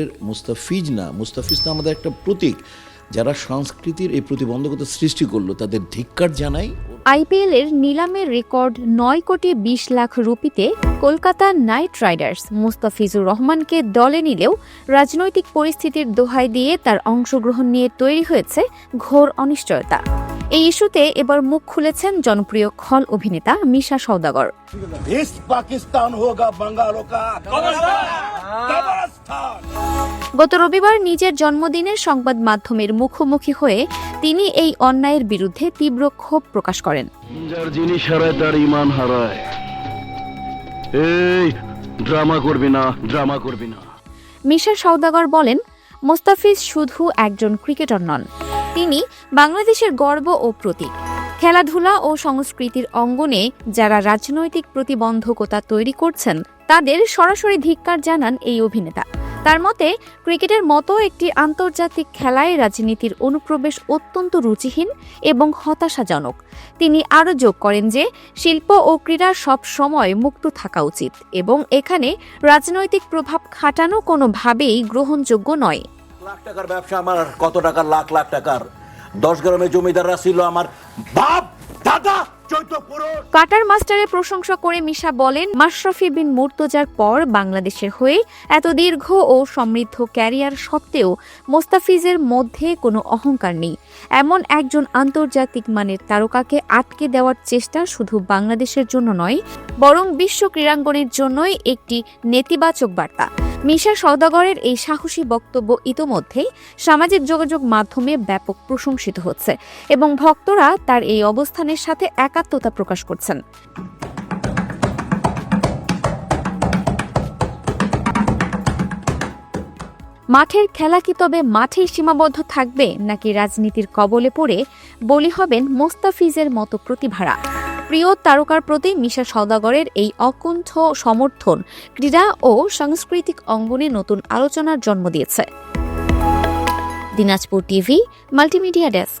আমাদের মুস্তাফিজ না মুস্তাফিজ না আমাদের একটা প্রতীক যারা সংস্কৃতির এই প্রতিবন্ধকতা সৃষ্টি করল তাদের ধিক্কার জানাই। আইপিএল এর নিলামের রেকর্ড নয় কোটি বিশ লাখ রুপিতে কলকাতা নাইট রাইডার্স মুস্তাফিজুর রহমানকে দলে নিলেও রাজনৈতিক পরিস্থিতির দোহাই দিয়ে তার অংশগ্রহণ নিয়ে তৈরি হয়েছে ঘোর অনিশ্চয়তা। এই ইস্যুতে এবার মুখ খুলেছেন জনপ্রিয় খল অভিনেতা মিশা সৌদাগর পাকিস্তান হোগা বাঙ্গালো কা গত রবিবার নিজের জন্মদিনের সংবাদ মাধ্যমের মুখোমুখি হয়ে তিনি এই অন্যায়ের বিরুদ্ধে তীব্র ক্ষোভ প্রকাশ করেন। যার জিনিস হারায় তার ইমান হারায়। এই ড্রামা করবি না ড্রামা করবি না। মিশা সওদাগর বলেন মোস্তাফিজ শুধু একজন ক্রিকেটার নন তিনি বাংলাদেশের গর্ব ও প্রতীক। খেলাধুলা ও সংস্কৃতির অঙ্গনে যারা রাজনৈতিক প্রতিবন্ধকতা তৈরি করছেন তাদের সরাসরি ধিক্কার জানান এই অভিনেতা। তার মতে, ক্রিকেটের মতো একটি আন্তর্জাতিক খেলায় রাজনীতির অনুপ্রবেশ অত্যন্ত রুচিহীন এবং হতাশাজনক। তিনি আরও যোগ করেন যে, শিল্প ও ক্রীড়া সব সময় মুক্ত থাকা উচিত এবং এখানে রাজনৈতিক প্রভাব খাটানো কোনোভাবেই গ্রহণযোগ্য নয়। লাখ টাকার ব্যবসা আমার কত টাকার? লাখ লাখ টাকার। দশ গ্রামের জমিদাররা ছিল আমার বাপ। কাটার মাস্টারের প্রশংসা করে মিশা বলেন, মাশরাফি বিন মুর্তজার পর বাংলাদেশের হয়ে এত দীর্ঘ ও সমৃদ্ধ ক্যারিয়ার সত্ত্বেও মোস্তাফিজের মধ্যে কোনো অহংকার নেই। এমন একজন আন্তর্জাতিক মানের তারকাকে আটকে দেওয়ার চেষ্টা শুধু বাংলাদেশের জন্য নয়, বরং বিশ্ব ক্রীড়াঙ্গনের জন্যই একটি নেতিবাচক বার্তা। মিশা সওদাগরের এই সাহসী বক্তব্য ইতোমধ্যেই সামাজিক যোগাযোগ মাধ্যমে ব্যাপক প্রশংসিত হচ্ছে এবং ভক্তরা তার এই অবস্থানের সাথে একাত্মতা প্রকাশ করছেন। মাঠের খেলা কি তবে মাঠেই সীমাবদ্ধ থাকবে, নাকি রাজনীতির কবলে পড়ে বলি হবেন মোস্তাফিজের মতো প্রতিভারা? প্রিয় তারকার প্রতি মিশা সওদাগরের এই অকুণ্ঠ সমর্থন ক্রীড়া ও সাংস্কৃতিক অঙ্গনে নতুন আলোচনার জন্ম দিয়েছে। Dinajpur TV, multimedia desk.